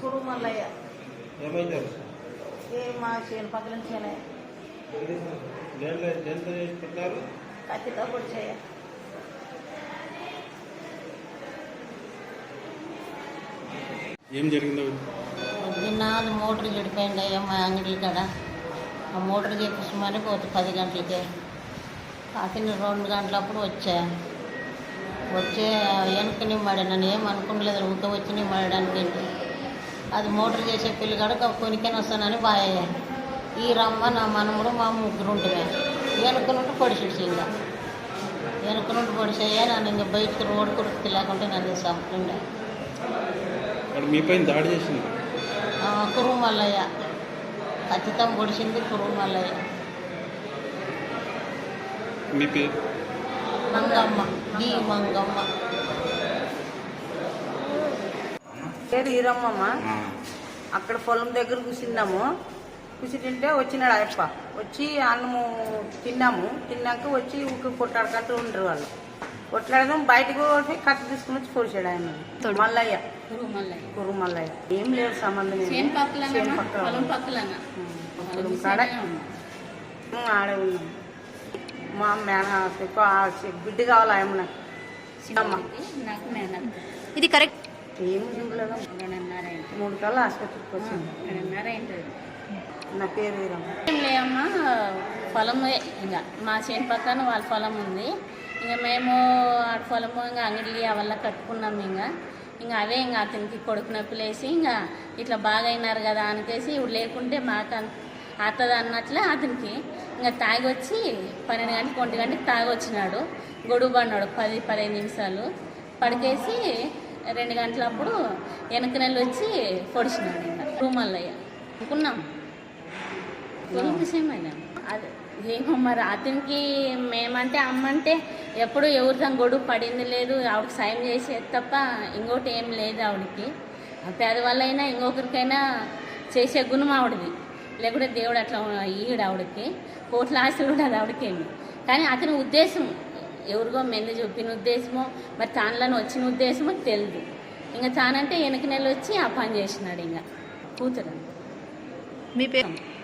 కురు మల్లయ్య ఏమైందారు ఏ మా చేను చేసి పెట్టారు? కత్తితో పొడి చేయ ఏం జరిగిందో? నిన్న అది మోటార్ చెడిపోయింది అయ్యా మా అంగడి కాడ. ఆ మోటార్ చేపించమని పోతే పది గంటలకి. కాకిన రెండు గంటలప్పుడు వచ్చా. వచ్చే వెనక నిమ్మాడు నన్ను ఏం అనుకోలేదు ఊక వచ్చి నిమ్మడానికి ఏంటి అది మోటార్ చేసే పిల్లగాడు కొనికని వస్తానని బాయ్యా ఈ రమ్మ నా మనముడు మా ముగ్గురు ఉంటుమే వెనక నుండి పొడిచిడ్చి ఇంకా వెనక నుండి పొడిచేయ నన్ను ఇంకా బయటకు రోడ్డు కురికి లేకుంటే నన్ను చంపుతుండే అక్కడ మీ పైన దాడి చేసింది? కురువు మల్లయ్య. ఖచ్చితం పొడిచింది కురువు మల్లయ్య. మీ పేరు? మంగమ్మ. డి మంగమ్మ. పేరు ఈరమ్మమ్మ. అక్కడ పొలం దగ్గర కూర్చున్నాము. కూర్చుంటే వచ్చినాడు అయ్యప్ప. వచ్చి అన్నము తిన్నాము. తిన్నాక వచ్చి ఊరికి కొట్లాడుకుంటూ ఉండరు వాళ్ళు. కొట్లాడదాం బయటకు పోయి కత్తి తీసుకుని వచ్చి పొడిచాడు ఆయన. మల్లయ్య. కురు మల్లయ్య. ఏం లేదు సంబంధం కాడ ఆడే ఉన్నాం. మా మేన ఎక్కువ ఆ చి- బిడ్డ కావాలి ఆయన అమ్మ. నాకు ఇది కరెక్ట్ ఏం చూడలేదు మూడు కల్లా ఆసుపత్రికి వచ్చింది. నా పేరు వీరమ్మ. ఏం లేమ్మా పొలం ఇంకా మా చేను పక్కన వాళ్ళ పొలం ఉంది. ఇంకా మేము ఆ పొలము ఇంకా అంగడి అవల్ల కట్టుకున్నాం ఇంకా ఇంకా అవే ఇంకా అతనికి కొడుకు నొప్పులు వేసి ఇంకా ఇట్లా బాగా అయినారు కదా అనికేసి ఇప్పుడు లేకుంటే మాకు అత్తది అన్నట్లే అతనికి ఇంకా తాగి వచ్చి పన్నెండు గంటలకు ఒంటి గంటకి తాగి వచ్చినాడు గొడుగు పడినాడు పది పదిహేను నిమిషాలు. పడికేసి రెండు గంటలప్పుడు వెనక నెల వచ్చి పొడిచినాడు ఇంకా. రూమల్లయ్య. అనుకున్నాం. పొలం విషయమైనా అది ఏమో మరి అతనికి మేమంటే అమ్మంటే ఎప్పుడు ఎవరితో గొడుగు పడింది లేదు. ఆవిడకి సాయం చేసేది తప్ప ఇంకోటి ఏం లేదు ఆవిడకి. పేదవాళ్ళైనా ఇంకొకరికైనా చేసే గుణం ఆవిడది. లేకుంటే దేవుడు అట్లా ఈడు ఆవిడకి. కోట్ల ఆశలు కూడా అది ఆవిడకేమి. కానీ అతని ఉద్దేశం ఎవరిగో మెంది చెప్పిన ఉద్దేశమో మరి తానులను వచ్చిన ఉద్దేశమో తెలియదు ఇంకా తానంటే వెనక నెల వచ్చి ఆ పని చేసినాడు ఇంకా. కూతురు. మీ పేరు?